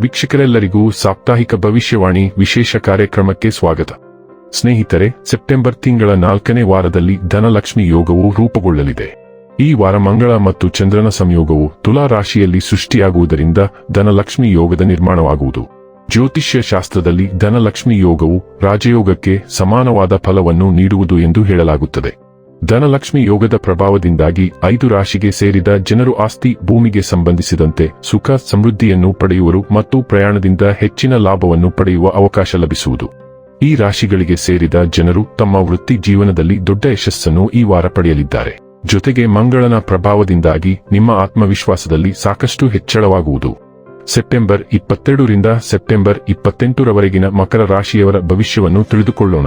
ವೀಕ್ಷಕರೆಲ್ಲರಿಗೂ ಸಾಪ್ತಾಹಿಕ ಭವಿಷ್ಯವಾಣಿ ವಿಶೇಷ ಕಾರ್ಯಕ್ರಮಕ್ಕೆ ಸ್ವಾಗತ. ಸ್ನೇಹಿತರೆ, ಸೆಪ್ಟೆಂಬರ್ ತಿಂಗಳ ನಾಲ್ಕನೇ ವಾರದಲ್ಲಿ ಧನಲಕ್ಷ್ಮಿ ಯೋಗವು ರೂಪುಗೊಳ್ಳಲಿದೆ. ಈ ವಾರ ಮಂಗಳ ಮತ್ತು ಚಂದ್ರನ ಸಂಯೋಗವು ತುಲಾ ರಾಶಿಯಲ್ಲಿ ಸೃಷ್ಟಿಯಾಗುವುದರಿಂದ ಧನಲಕ್ಷ್ಮಿ ಯೋಗದ ನಿರ್ಮಾಣವಾಗುವುದು. ಜ್ಯೋತಿಷ್ಯ ಶಾಸ್ತ್ರದಲ್ಲಿ ಧನಲಕ್ಷ್ಮಿ ಯೋಗವು ರಾಜಯೋಗಕ್ಕೆ ಸಮಾನವಾದ ಫಲವನ್ನು ನೀಡುವುದು ಎಂದು ಹೇಳಲಾಗುತ್ತದೆ. ಧನಲಕ್ಷ್ಮಿ ಯೋಗದ ಪ್ರಭಾವದಿಂದಾಗಿ ಐದು ರಾಶಿಗೆ ಸೇರಿದ ಜನರು ಆಸ್ತಿ ಭೂಮಿಗೆ ಸಂಬಂಧಿಸಿದಂತೆ ಸುಖ ಸಮೃದ್ಧಿಯನ್ನು ಪಡೆಯುವರು ಮತ್ತು ಪ್ರಯಾಣದಿಂದ ಹೆಚ್ಚಿನ ಲಾಭವನ್ನು ಪಡೆಯುವ ಅವಕಾಶ ಲಭಿಸುವುದು. ಈ ರಾಶಿಗಳಿಗೆ ಸೇರಿದ ಜನರು ತಮ್ಮ ವೃತ್ತಿ ಜೀವನದಲ್ಲಿ ದೊಡ್ಡ ಯಶಸ್ಸನ್ನು ಈ ವಾರ ಪಡೆಯಲಿದ್ದಾರೆ. ಜೊತೆಗೆ ಮಂಗಳನ ಪ್ರಭಾವದಿಂದಾಗಿ ನಿಮ್ಮ ಆತ್ಮವಿಶ್ವಾಸದಲ್ಲಿ ಸಾಕಷ್ಟು ಹೆಚ್ಚಳವಾಗುವುದು. ಸೆಪ್ಟೆಂಬರ್ ಇಪ್ಪತ್ತೆರಡರಿಂದ ಸೆಪ್ಟೆಂಬರ್ ಇಪ್ಪತ್ತೆಂಟರವರೆಗಿನ ಮಕರ ರಾಶಿಯವರ ಭವಿಷ್ಯವನ್ನು ತಿಳಿದುಕೊಳ್ಳೋಣ.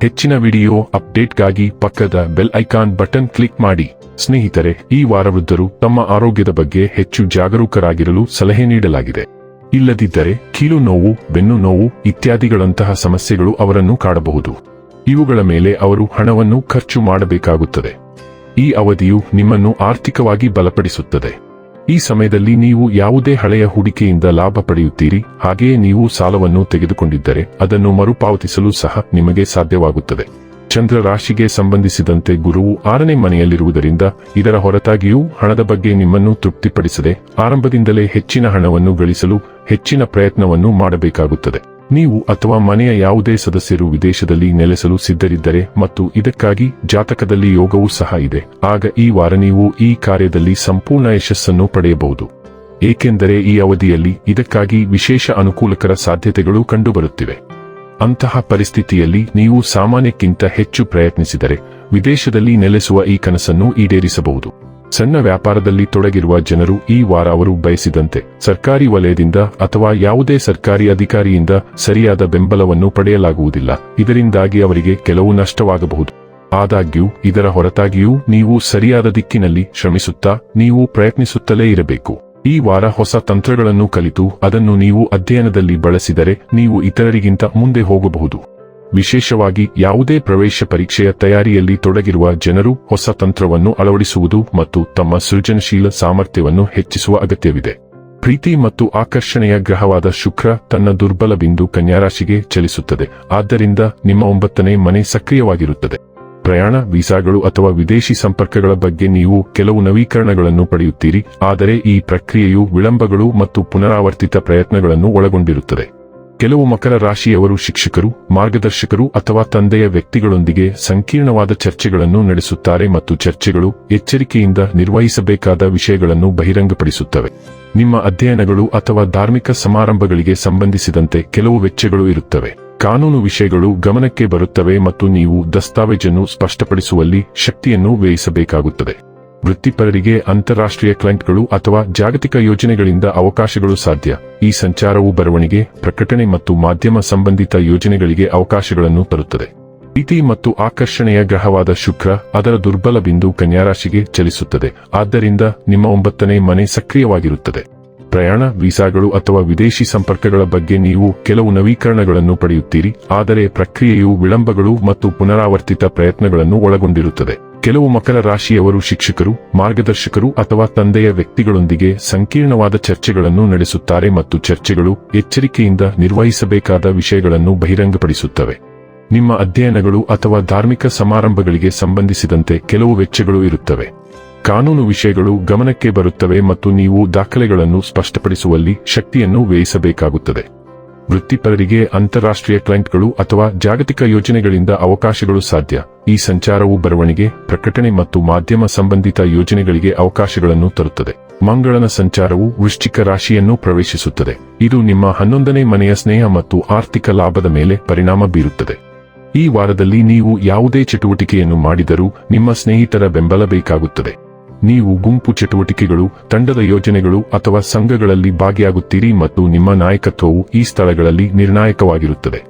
ಹೆಚ್ಚಿನ ವಿಡಿಯೋ ಅಪ್ಡೇಟ್ಗಾಗಿ ಪಕ್ಕದ ಬೆಲ್ ಐಕಾನ್ ಬಟನ್ ಕ್ಲಿಕ್ ಮಾಡಿ. ಸ್ನೇಹಿತರೆ, ಈ ವಾರ ವೃದ್ಧರು ತಮ್ಮ ಆರೋಗ್ಯದ ಬಗ್ಗೆ ಹೆಚ್ಚು ಜಾಗರೂಕರಾಗಿರಲು ಸಲಹೆ ನೀಡಲಾಗಿದೆ. ಇಲ್ಲದಿದ್ದರೆ ಕೀಲು ನೋವು, ಬೆನ್ನು ನೋವು ಇತ್ಯಾದಿಗಳಂತಹ ಸಮಸ್ಯೆಗಳು ಅವರನ್ನು ಕಾಡಬಹುದು. ಇವುಗಳ ಮೇಲೆ ಅವರು ಹಣವನ್ನು ಖರ್ಚು ಮಾಡಬೇಕಾಗುತ್ತದೆ. ಈ ಅವಧಿಯು ನಿಮ್ಮನ್ನು ಆರ್ಥಿಕವಾಗಿ ಬಲಪಡಿಸುತ್ತದೆ. ಈ ಸಮಯದಲ್ಲಿ ನೀವು ಯಾವುದೇ ಹಳೆಯ ಹೂಡಿಕೆಯಿಂದ ಲಾಭ ಪಡೆಯುತ್ತೀರಿ, ಹಾಗೆಯೇ ನೀವು ಸಾಲವನ್ನು ತೆಗೆದುಕೊಂಡಿದ್ದರೆ ಅದನ್ನು ಮರುಪಾವತಿಸಲು ಸಹ ನಿಮಗೆ ಸಾಧ್ಯವಾಗುತ್ತದೆ. ಚಂದ್ರ ರಾಶಿಗೆ ಸಂಬಂಧಿಸಿದಂತೆ ಗುರುವು ಆರನೇ ಮನೆಯಲ್ಲಿರುವುದರಿಂದ ಇದರ ಹೊರತಾಗಿಯೂ ಹಣದ ಬಗ್ಗೆ ನಿಮ್ಮನ್ನು ತೃಪ್ತಿಪಡಿಸದೆ ಆರಂಭದಿಂದಲೇ ಹೆಚ್ಚಿನ ಹಣವನ್ನು ಗಳಿಸಲು ಹೆಚ್ಚಿನ ಪ್ರಯತ್ನವನ್ನು ಮಾಡಬೇಕಾಗುತ್ತದೆ. ನೀವು ಅಥವಾ ಮನೆಯ ಯಾವುದೇ ಸದಸ್ಯರು ವಿದೇಶದಲ್ಲಿ ನೆಲೆಸಲು ಸಿದ್ಧರಿದ್ದರೆ ಮತ್ತು ಇದಕ್ಕಾಗಿ ಜಾತಕದಲ್ಲಿ ಯೋಗವೂ ಸಹ ಇದೆ. ಆಗ ಈ ವಾರ ನೀವು ಈ ಕಾರ್ಯದಲ್ಲಿ ಸಂಪೂರ್ಣ ಯಶಸ್ಸನ್ನು ಪಡೆಯಬಹುದು. ಏಕೆಂದರೆ ಈ ಅವಧಿಯಲ್ಲಿ ಇದಕ್ಕಾಗಿ ವಿಶೇಷ ಅನುಕೂಲಕರ ಸಾಧ್ಯತೆಗಳು ಕಂಡುಬರುತ್ತಿವೆ. ಅಂತಹ ಪರಿಸ್ಥಿತಿಯಲ್ಲಿ ನೀವು ಸಾಮಾನ್ಯಕ್ಕಿಂತ ಹೆಚ್ಚು ಪ್ರಯತ್ನಿಸಿದರೆ ವಿದೇಶದಲ್ಲಿ ನೆಲೆಸುವ ಈ ಕನಸನ್ನು ಈಡೇರಿಸಬಹುದು. ಸಣ್ಣ ವ್ಯಾಪಾರದಲ್ಲಿ ತೊಡಗಿರುವ ಜನರು ಈ ವಾರ ಅವರು ಬಯಸಿದಂತೆ ಸರ್ಕಾರಿ ವಲಯದಿಂದ ಅಥವಾ ಯಾವುದೇ ಸರ್ಕಾರಿ ಅಧಿಕಾರಿಯಿಂದ ಸರಿಯಾದ ಬೆಂಬಲವನ್ನು ಪಡೆಯಲಾಗುವುದಿಲ್ಲ. ಇದರಿಂದಾಗಿ ಅವರಿಗೆ ಕೆಲವು ನಷ್ಟವಾಗಬಹುದು. ಆದಾಗ್ಯೂ, ಇದರ ಹೊರತಾಗಿಯೂ ನೀವು ಸರಿಯಾದ ದಿಕ್ಕಿನಲ್ಲಿ ಶ್ರಮಿಸುತ್ತಾ, ನೀವು ಪ್ರಯತ್ನಿಸುತ್ತಲೇ ಇರಬೇಕು. ಈ ವಾರ ಹೊಸ ತಂತ್ರಗಳನ್ನು ಕಲಿತು, ಅದನ್ನು ನೀವು ಅಧ್ಯಯನದಲ್ಲಿ ಬಳಸಿದರೆ ನೀವು ಇತರರಿಗಿಂತ ಮುಂದೆ ಹೋಗಬಹುದು. ವಿಶೇಷವಾಗಿ ಯಾವುದೇ ಪ್ರವೇಶ ಪರೀಕ್ಷೆಯ ತಯಾರಿಯಲ್ಲಿ ತೊಡಗಿರುವ ಜನರು ಹೊಸ ತಂತ್ರವನ್ನು ಅಳವಡಿಸುವುದು ಮತ್ತು ತಮ್ಮ ಸೃಜನಶೀಲ ಸಾಮರ್ಥ್ಯವನ್ನು ಹೆಚ್ಚಿಸುವ ಅಗತ್ಯವಿದೆ. ಪ್ರೀತಿ ಮತ್ತು ಆಕರ್ಷಣೆಯ ಗ್ರಹವಾದ ಶುಕ್ರ ತನ್ನ ದುರ್ಬಲ ಬಿಂದು ಕನ್ಯಾರಾಶಿಗೆ ಚಲಿಸುತ್ತದೆ. ಆದ್ದರಿಂದ ನಿಮ್ಮ ಒಂಬತ್ತನೇ ಮನೆ ಸಕ್ರಿಯವಾಗಿರುತ್ತದೆ. ಪ್ರಯಾಣ, ವೀಸಾಗಳು ಅಥವಾ ವಿದೇಶಿ ಸಂಪರ್ಕಗಳ ಬಗ್ಗೆ ನೀವು ಕೆಲವು ನವೀಕರಣಗಳನ್ನು ಪಡೆಯುತ್ತೀರಿ. ಆದರೆ ಈ ಪ್ರಕ್ರಿಯೆಯು ವಿಳಂಬಗಳು ಮತ್ತು ಪುನರಾವರ್ತಿತ ಪ್ರಯತ್ನಗಳನ್ನು ಒಳಗೊಂಡಿರುತ್ತದೆ. ಕೆಲವು ಮಕರ ರಾಶಿಯವರು ಶಿಕ್ಷಕರು, ಮಾರ್ಗದರ್ಶಕರು ಅಥವಾ ತಂದೆಯ ವ್ಯಕ್ತಿಗಳೊಂದಿಗೆ ಸಂಕೀರ್ಣವಾದ ಚರ್ಚೆಗಳನ್ನು ನಡೆಸುತ್ತಾರೆ ಮತ್ತು ಚರ್ಚೆಗಳು ಎಚ್ಚರಿಕೆಯಿಂದ ನಿರ್ವಹಿಸಬೇಕಾದ ವಿಷಯಗಳನ್ನು ಬಹಿರಂಗಪಡಿಸುತ್ತವೆ. ನಿಮ್ಮ ಅಧ್ಯಯನಗಳು ಅಥವಾ ಧಾರ್ಮಿಕ ಸಮಾರಂಭಗಳಿಗೆ ಸಂಬಂಧಿಸಿದಂತೆ ಕೆಲವು ವೆಚ್ಚಗಳು ಇರುತ್ತವೆ. ಕಾನೂನು ವಿಷಯಗಳು ಗಮನಕ್ಕೆ ಬರುತ್ತವೆ ಮತ್ತು ನೀವು ದಸ್ತಾವೇಜನ್ನು ಸ್ಪಷ್ಟಪಡಿಸುವಲ್ಲಿ ಶಕ್ತಿಯನ್ನು ವ್ಯಯಿಸಬೇಕಾಗುತ್ತದೆ. ವೃತ್ತಿಪರರಿಗೆ ಅಂತಾರಾಷ್ಟ್ರೀಯ ಕ್ಲೈಂಟ್ಗಳು ಅಥವಾ ಜಾಗತಿಕ ಯೋಜನೆಗಳಿಂದ ಅವಕಾಶಗಳು ಸಾಧ್ಯ. ಈ ಸಂಚಾರವು ಬರವಣಿಗೆ, ಪ್ರಕಟಣೆ ಮತ್ತು ಮಾಧ್ಯಮ ಸಂಬಂಧಿತ ಯೋಜನೆಗಳಿಗೆ ಅವಕಾಶಗಳನ್ನು ತರುತ್ತದೆ. ಪ್ರೀತಿ ಮತ್ತು ಆಕರ್ಷಣೆಯ ಗ್ರಹವಾದ ಶುಕ್ರ ಅದರ ದುರ್ಬಲ ಬಿಂದು ಕನ್ಯಾರಾಶಿಗೆ ಚಲಿಸುತ್ತದೆ. ಆದ್ದರಿಂದ ನಿಮ್ಮ ಒಂಬತ್ತನೇ ಮನೆ ಸಕ್ರಿಯವಾಗಿರುತ್ತದೆ. ಪ್ರಯಾಣ, ವೀಸಾಗಳು ಅಥವಾ ವಿದೇಶಿ ಸಂಪರ್ಕಗಳ ಬಗ್ಗೆ ನೀವು ಕೆಲವು ನವೀಕರಣಗಳನ್ನು ಪಡೆಯುತ್ತೀರಿ. ಆದರೆ ಪ್ರಕ್ರಿಯೆಯು ವಿಳಂಬಗಳು ಮತ್ತು ಪುನರಾವರ್ತಿತ ಪ್ರಯತ್ನಗಳನ್ನು ಒಳಗೊಂಡಿರುತ್ತದೆ. ಕೆಲವು ಮಕರ ರಾಶಿಯವರು ಶಿಕ್ಷಕರು, ಮಾರ್ಗದರ್ಶಕರು ಅಥವಾ ತಂದೆಯ ವ್ಯಕ್ತಿಗಳೊಂದಿಗೆ ಸಂಕೀರ್ಣವಾದ ಚರ್ಚೆಗಳನ್ನು ನಡೆಸುತ್ತಾರೆ ಮತ್ತು ಚರ್ಚೆಗಳು ಎಚ್ಚರಿಕೆಯಿಂದ ನಿರ್ವಹಿಸಬೇಕಾದ ವಿಷಯಗಳನ್ನು ಬಹಿರಂಗಪಡಿಸುತ್ತವೆ. ನಿಮ್ಮ ಅಧ್ಯಯನಗಳು ಅಥವಾ ಧಾರ್ಮಿಕ ಸಮಾರಂಭಗಳಿಗೆ ಸಂಬಂಧಿಸಿದಂತೆ ಕೆಲವು ವೆಚ್ಚಗಳು ಇರುತ್ತವೆ. ಕಾನೂನು ವಿಷಯಗಳು ಗಮನಕ್ಕೆ ಬರುತ್ತವೆ ಮತ್ತು ನೀವು ದಾಖಲೆಗಳನ್ನು ಸ್ಪಷ್ಟಪಡಿಸುವಲ್ಲಿ ಶಕ್ತಿಯನ್ನು ವ್ಯಯಿಸಬೇಕಾಗುತ್ತದೆ. ವೃತ್ತಿಪರರಿಗೆ ಅಂತಾರಾಷ್ಟ್ರೀಯ ಕ್ಲೈಂಟ್ಗಳು ಅಥವಾ ಜಾಗತಿಕ ಯೋಜನೆಗಳಿಂದ ಅವಕಾಶಗಳು ಸಾಧ್ಯ. ಈ ಸಂಚಾರವು ಬರವಣಿಗೆ, ಪ್ರಕಟಣೆ ಮತ್ತು ಮಾಧ್ಯಮ ಸಂಬಂಧಿತ ಯೋಜನೆಗಳಿಗೆ ಅವಕಾಶಗಳನ್ನು ತರುತ್ತದೆ. ಮಂಗಳನ ಸಂಚಾರವು ವೃಶ್ಚಿಕ ರಾಶಿಯನ್ನು ಪ್ರವೇಶಿಸುತ್ತದೆ. ಇದು ನಿಮ್ಮ ಹನ್ನೊಂದನೇ ಮನೆಯ ಸ್ನೇಹ ಮತ್ತು ಆರ್ಥಿಕ ಲಾಭದ ಮೇಲೆ ಪರಿಣಾಮ ಬೀರುತ್ತದೆ. ಈ ವಾರದಲ್ಲಿ ನೀವು ಯಾವುದೇ ಚಟುವಟಿಕೆಯನ್ನು ಮಾಡಿದರೂ ನಿಮ್ಮ ಸ್ನೇಹಿತರ ಬೆಂಬಲ ಬೇಕಾಗುತ್ತದೆ. ನೀವು ಗುಂಪು ಚಟುವಟಿಕೆಗಳು, ತಂಡದ ಯೋಜನೆಗಳು ಅಥವಾ ಸಂಘಗಳಲ್ಲಿ ಭಾಗಿಯಾಗುತ್ತೀರಿ ಮತ್ತು ನಿಮ್ಮ ನಾಯಕತ್ವವು ಈ ಸ್ಥಳಗಳಲ್ಲಿ ನಿರ್ಣಾಯಕವಾಗಿರುತ್ತದೆ.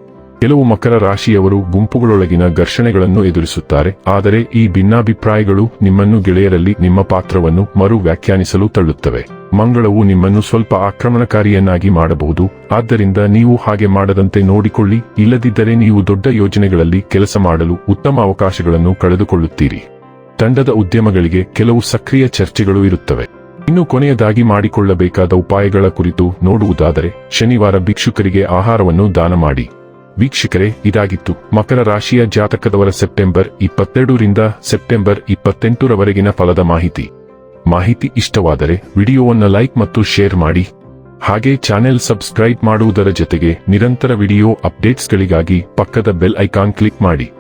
ಕೆಲವು ಮಕರ ರಾಶಿಯವರು ಗುಂಪುಗಳೊಳಗಿನ ಘರ್ಷಣೆಗಳನ್ನು ಎದುರಿಸುತ್ತಾರೆ, ಆದರೆ ಈ ಭಿನ್ನಾಭಿಪ್ರಾಯಗಳು ನಿಮ್ಮನ್ನು ಗೆಳೆಯರಲ್ಲಿ ನಿಮ್ಮ ಪಾತ್ರವನ್ನು ಮರು ವ್ಯಾಖ್ಯಾನಿಸಲು ತಳ್ಳುತ್ತವೆ. ಮಂಗಳವು ನಿಮ್ಮನ್ನು ಸ್ವಲ್ಪ ಆಕ್ರಮಣಕಾರಿಯನ್ನಾಗಿ ಮಾಡಬಹುದು, ಆದ್ದರಿಂದ ನೀವು ಹಾಗೆ ಮಾಡದಂತೆ ನೋಡಿಕೊಳ್ಳಿ, ಇಲ್ಲದಿದ್ದರೆ ನೀವು ದೊಡ್ಡ ಯೋಜನೆಗಳಲ್ಲಿ ಕೆಲಸ ಮಾಡಲು ಉತ್ತಮ ಅವಕಾಶಗಳನ್ನು ಕಳೆದುಕೊಳ್ಳುತ್ತೀರಿ. ತಂಡದ ಉದ್ಯಮಗಳಿಗೆ ಕೆಲವು ಸಕ್ರಿಯ ಚರ್ಚೆಗಳು ಇರುತ್ತವೆ. ಇನ್ನು ಕೊನೆಯದಾಗಿ ಮಾಡಿಕೊಳ್ಳಬೇಕಾದ ಉಪಾಯಗಳ ಕುರಿತು ನೋಡುವುದಾದರೆ, ಶನಿವಾರ ಭಿಕ್ಷುಕರಿಗೆ ಆಹಾರವನ್ನು ದಾನ ಮಾಡಿ. ವೀಕ್ಷಕರೇ, ಇದಾಗಿತ್ತು. ಮಕರ ರಾಶಿಯ ಜಾತಕದವರ ಸೆಪ್ಟೆಂಬರ್ ಇಪ್ಪತ್ತೆರಡರಿಂದ ಸೆಪ್ಟೆಂಬರ್ ಇಪ್ಪತ್ತೆಂಟರವರೆಗಿನ ಫಲದ ಮಾಹಿತಿ. ಮಾಹಿತಿ ಇಷ್ಟವಾದರೆ ವಿಡಿಯೋವನ್ನು ಲೈಕ್ ಮತ್ತು ಶೇರ್ ಮಾಡಿ. ಹಾಗೆ ಚಾನೆಲ್ ಸಬ್ಸ್ಕ್ರೈಬ್ ಮಾಡುವುದರ ಜೊತೆಗೆ ನಿರಂತರ ವಿಡಿಯೋ ಅಪ್ಡೇಟ್ಸ್ಗಳಿಗಾಗಿ ಪಕ್ಕದ ಬೆಲ್ ಐಕಾನ್ ಕ್ಲಿಕ್ ಮಾಡಿ.